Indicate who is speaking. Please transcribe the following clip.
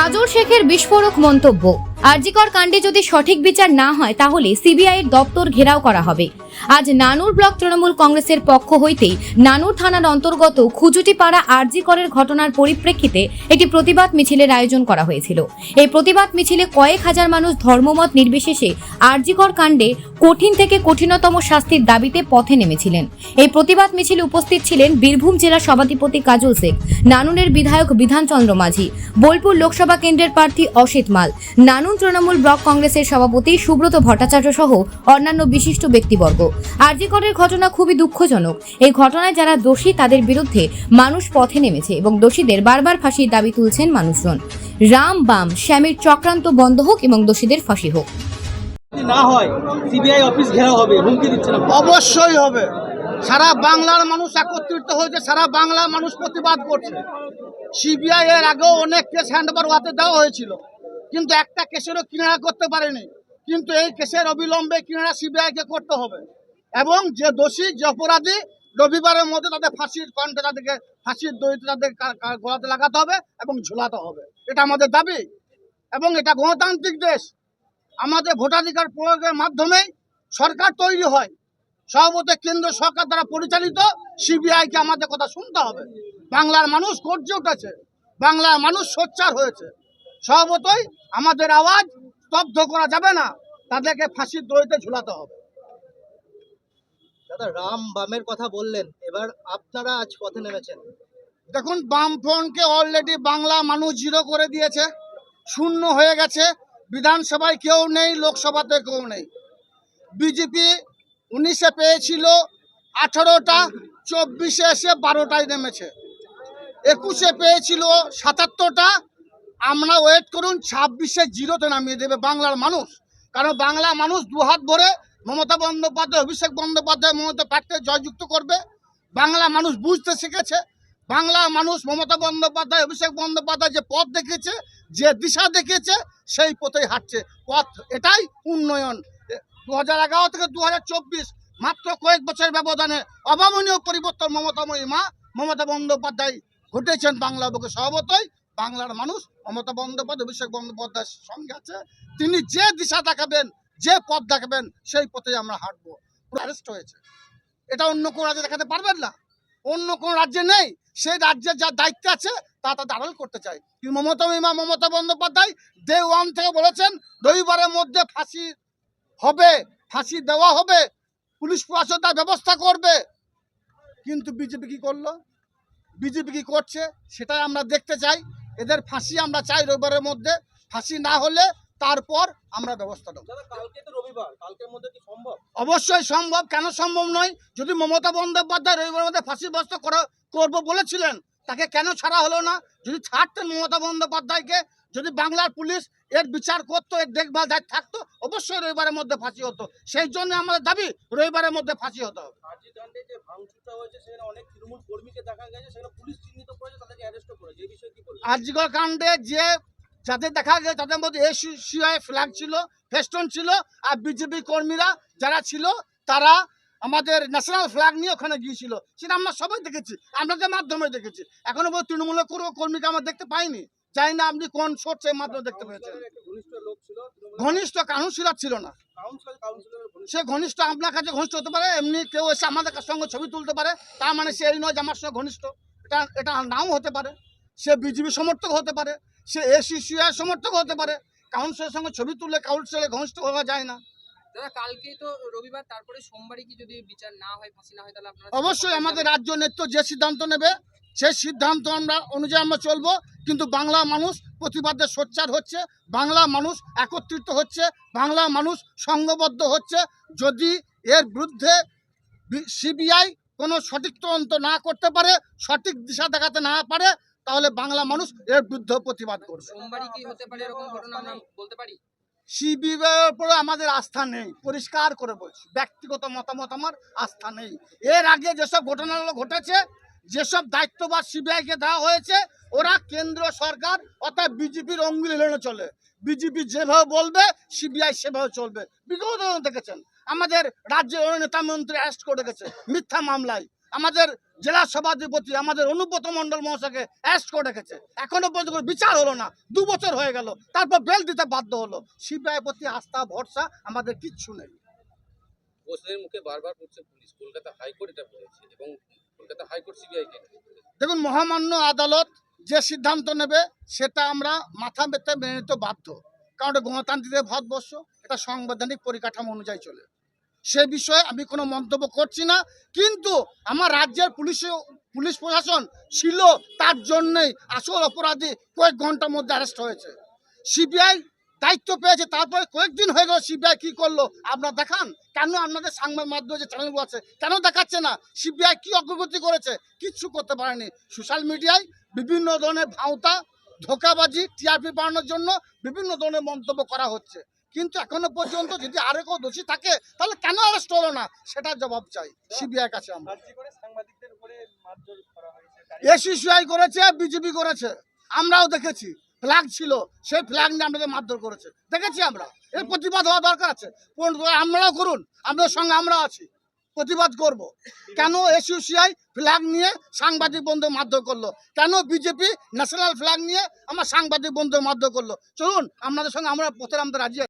Speaker 1: কাজল শেখের বিস্ফোরক মন্তব্য। আরজিকর কাণ্ডে যদি সঠিক বিচার না হয়, তাহলে সিবিআই এর দপ্তর ঘেরাও করা হবে। আজ নানুর ব্লক তৃণমূল কংগ্রেসের পক্ষ হইতেই নানুর থানার অন্তর্গত খুজুটিপাড়া আরজিকরের ঘটনার পরিপ্রেক্ষিতে একটি প্রতিবাদ মিছিলের আয়োজন করা হয়েছিল। এই প্রতিবাদ মিছিলে কয়েক হাজার মানুষ ধর্মমত নির্বিশেষে আরজিকর কাণ্ডে কঠিন থেকে কঠিনতম শাস্তির দাবিতে পথে নেমেছিলেন। এই প্রতিবাদ মিছিলে উপস্থিত ছিলেন বীরভূম জেলা সভাধিপতি কাজল শেখ, নানুনের বিধায়ক বিধানচন্দ্র মাঝি, বোলপুর লোকসভা কেন্দ্রের প্রার্থী অসিত মাল, নানুন তৃণমূল ব্লক কংগ্রেসের সভাপতি সুব্রত ভট্টাচার্য সহ অন্যান্য বিশিষ্ট ব্যক্তিবর্গ। আরজিকরের ঘটনা খুবই দুঃখজনক। এই ঘটনায় যারা দোষী তাদের বিরুদ্ধে মানুষ পথে নেমেছে এবং দোষীদের বারবার ফাঁসির দাবি তুলছেন মানুষজন। রাম বাম শ্যামের চক্রান্ত বন্ধ হোক এবং দোষীদের ফাঁসি হোক।
Speaker 2: না হয় সিবিআই অফিস ঘেরাও হবে হুমকি দিচ্ছে না।
Speaker 3: অবশ্যই হবে। সারা বাংলার মানুষ একত্রিত হয়েছে সারা বাংলার মানুষ প্রতিবাদ করছে। সিবিআই এর আগেও অনেক কেস হ্যান্ডওভার হাতে দেওয়া হয়েছিল কিন্তু একটা কেসেরও কিনারা করতে পারেনি। কিন্তু এই কেসের অবিলম্বে কিনারা সিবিআই কে করতে হবে। এবং যে দোষী, যে অপরাধী রবিবারের মধ্যে তাদের ফাঁসির কণ্ঠে তাদেরকে, ফাঁসির দড়িতে তাদের গলাতে লাগাতে হবে এবং ঝুলাতে হবে। এটা আমাদের দাবি। এবং এটা গণতান্ত্রিক দেশ। আমাদের ভোটাধিকার প্রয়োগের মাধ্যমেই সরকার তৈরি হয়। সর্বত কেন্দ্র সরকার দ্বারা পরিচালিত সিবিআইকে আমাদের কথা শুনতে হবে। বাংলার মানুষ গর্জে উঠেছে। বাংলার মানুষ সোচ্চার হয়েছে। সর্বতই আমাদের আওয়াজ স্তব্ধ করা যাবে না। তাদেরকে ফাঁসির দড়িতে ঝুলাতে হবে।
Speaker 2: দাদা, রাম বামের কথা বললেন, এবার আপনারা আজ পথে নেমেছেন।
Speaker 3: দেখুন বামফ্রন্টকে অলরেডি বাংলা মানুষ জিরো করে দিয়েছে, শূন্য হয়ে গেছে, বিধানসভায় কেউ নেই, লোকসভাতে কেউ নেই। বিজেপি উনিশে পেয়েছিল, আঠারোটা, চব্বিশে এসে বারোটায় নেমেছে। একুশে পেয়েছিল, সাতাত্তরটা, আমরা ওয়েট করুন, ছাব্বিশে জিরোতে নামিয়ে দেবে বাংলার মানুষ। কারণ বাংলা মানুষ দুহাত ভরে মমতা বন্দ্যোপাধ্যায়, অভিষেক বন্দ্যোপাধ্যায় মমতা প্যাটকে জয়যুক্ত করবে। বাংলা মানুষ বুঝতে শিখেছে। বাংলা মানুষ মমতা বন্দ্যোপাধ্যায়, অভিষেক বন্দ্যোপাধ্যায় যে পথ দেখেছে যে দিশা দেখেছে সেই পথেই হাঁটছে। পথ এটাই উন্নয়ন। দু হাজার এগারো থেকে দু হাজার চব্বিশ, মাত্র কয়েক বছরের ব্যবধানে অভাবনীয় পরিবর্তন মমতাময়ী মা মমতা বন্দ্যোপাধ্যায় ঘটেছেন বাংলা বুকে। সর্বতই বাংলার মানুষ মমতা বন্দ্যোপাধ্যায়, অভিষেক বন্দ্যোপাধ্যায়ের সঙ্গে আছে। তিনি যে দিশা দেখাবেন যে পথ দেখাবেন, সেই পথে আমরা হাঁটবো। অ্যারেস্ট হয়েছে। এটা অন্য কোনো রাজ্যে দেখাতে পারবেন না। অন্য কোনো রাজ্যে নেই। সেই রাজ্যের যা দায়িত্ব আছে, তা তা দাঁড়াল করতে চাই। মমতা মহিমা, মমতা বন্দ্যোপাধ্যায় ডে ওয়ান থেকে বলেছেন, রবিবারের মধ্যে ফাঁসি হবে, ফাঁসি দেওয়া হবে, পুলিশ প্রশাসন তার ব্যবস্থা করবে। কিন্তু বিজেপি কি করল? বিজেপি কি করছে? সেটাই আমরা দেখতে চাই। এদের ফাঁসি আমরা চাই রবিবারের মধ্যে। ফাঁসি না হলে তারপর আমরা ব্যবস্থা নেব। অবশ্যই সম্ভব কেন সম্ভব নয়? যদি মমতা বন্দ্যোপাধ্যায় রবিবার মধ্যে ফাঁসির ব্যবস্থা করা করব বলেছিলেন তাকে কেন ছাড়া হলো না? যদি ছাড়তেন মমতা বন্দ্যোপাধ্যায়কে যদি বাংলার পুলিশ এর বিচার করতো এর দেখভাল দায়িত্ব থাকতো অবশ্যই রবিবারের মধ্যে ফাঁসি হতো। সেই জন্য আমাদের দাবি রবিবারের মধ্যে ফাঁসি হতো হবে।
Speaker 2: আর্জি কাণ্ডে যে কর্মীকে দেখা গেছে
Speaker 3: তাদের মধ্যে এসিআই ফ্ল্যাগ ছিল, ফেস্টন ছিল, আর বিজেপি কর্মীরা যারা ছিল, তারা আমাদের ন্যাশনাল ফ্ল্যাগ নিয়ে ওখানে গিয়েছিল। সেটা আমরা সবাই দেখেছি আপনাদের মাধ্যমে দেখেছি। এখনও পর্যন্ত তৃণমূলের কর্মীকে আমরা দেখতে পাইনি। জানি না আপনি কোন সোর্সের মাধ্যমে দেখতে পেয়েছেন।
Speaker 2: ঘনিষ্ঠ
Speaker 3: কাউন্সিলর ছিল না। সে ঘনিষ্ঠ আপনার কাছে ঘনিষ্ঠ হতে পারে, এমনি কেউ এসে আমাদের সঙ্গে ছবি তুলতে পারে, তার মানে সে এই নয় যে আমার সঙ্গে ঘনিষ্ঠ। এটা এটা নাও হতে পারে। সে বিজেপি সমর্থক হতে পারে। সে এসিসিআই সমর্থক হতে পারে। কাউন্সিলের সঙ্গে ছবি তুললে কাউন্সিলে ঘনিষ্ঠ হওয়া যায় না।
Speaker 4: দাদা কালকে তো রবিবার তারপরে সোমবারই কি যদি বিচার না হয় ফাঁসি না হয় তাহলে আপনারা
Speaker 3: অবশ্যই আমাদের রাজ্য নেতৃত্ব যে সিদ্ধান্ত নেবে সেই সিদ্ধান্ত আমরা অনুযায়ী আমরা চলবো। কিন্তু বাংলা মানুষ প্রতিবাদে সোচ্চার হচ্ছে বাংলা মানুষ একত্রিত হচ্ছে বাংলা মানুষ সংঘবদ্ধ হচ্ছে। যদি এর বিরুদ্ধে সিবিআই কোনো সঠিক তদন্ত না করতে পারে সঠিক দিশা দেখাতে না পারে তাহলে বাংলা মানুষ এর বিরুদ্ধে প্রতিবাদ করবে। উপরে আমাদের আস্থা নেই পরিষ্কার করে বলছি ব্যক্তিগত মতামত আমার আস্থা নেই। এর আগে যেসব ঘটনাগুলো ঘটেছে যেসব দায়িত্ববাদ সিবিআইকে দেওয়া হয়েছে ওরা কেন্দ্র সরকার অর্থাৎ বিজেপির অঙ্গুলি লেনে চলে। বিজেপি যেভাবে বলবে সিবিআই সেভাবে চলবে। বিগত দেখেছেন আমাদের রাজ্যের নেতা মন্ত্রী অ্যারেস্ট করে গেছে মিথ্যা মামলায়। আমাদের জেলা সভাধিপতি আমাদের অনুব্রত মণ্ডল মহাশয়কে অ্যারেস্ট করে রেখেছে। এখনও পর্যন্ত বিচার হলো না। দু বছর হয়ে গেল। তারপর বেল দিতে বাধ্য হলো। সিবিআই প্রতি আস্থা ভরসা আমাদের কিচ্ছু নেই।
Speaker 5: প্রশ্নের মুখে বারবার পড়ছে পুলিশ। কলকাতা হাইকোর্ট এটা বলেছে এবং কলকাতা হাইকোর্ট সিবিআই
Speaker 3: দেখুন মহামান্য আদালত যে সিদ্ধান্ত নেবে সেটা আমরা মাথা পেতে মেনে নিতে বাধ্য। কারণ এটা গণতান্ত্রিক ভারতবর্ষ এটা সাংবিধানিক পরিকাঠামো অনুযায়ী চলে। সে বিষয়ে আমি কোনো মন্তব্য করছি না। কিন্তু আমার রাজ্যের পুলিশ পুলিশ প্রশাসন ছিল, তার জন্যই আসল অপরাধী কয়েক ঘণ্টার মধ্যে অ্যারেস্ট হয়েছে। সিবিআই দায়িত্ব পেয়েছে, তারপরে কয়েকদিন হয়ে গেল সিবিআই কি করল, আপনারা দেখান। কেন আপনাদের সাংবাদ মাধ্যমে যে চ্যানেলগুলো আছে, কেন দেখাচ্ছে না? সিবিআই কি অগ্রগতি করেছে? কিচ্ছু করতে পারেনি। সোশ্যাল মিডিয়ায় বিভিন্ন ধরনের ভাওতা, ধোকাবাজি, টিআরপি বাড়ানোর জন্য বিভিন্ন ধরনের মন্তব্য করা হচ্ছে। কিন্তু এখনও পর্যন্ত যদি আরও কেউ দোষী থাকে তাহলে কেন অ্যারেস্ট হলো না? সেটার জবাব চাই। সিবিআই কাছে আমরা। এসিসিআই করেছে বিজেপি করেছে। আমরাও দেখেছি। ফ্ল্যাগ ছিল সেই ফ্ল্যাগ নিয়ে আমাদের মারধর করেছে। দেখেছি আমরা। এর প্রতিবাদ হওয়া দরকার আছে। আমরাও করুন। আমাদের সঙ্গে আমরা আছি। প্রতিবাদ করব। কেন এসইউসিআই ফ্ল্যাগ নিয়ে সাংবাদিক বন্ধু মারধর করল? কেন বিজেপি ন্যাশনাল ফ্ল্যাগ নিয়ে আমার সাংবাদিক বন্ধু মারধর করল? চলুন আপনাদের সঙ্গে আমরা পথে নামতে রাজি।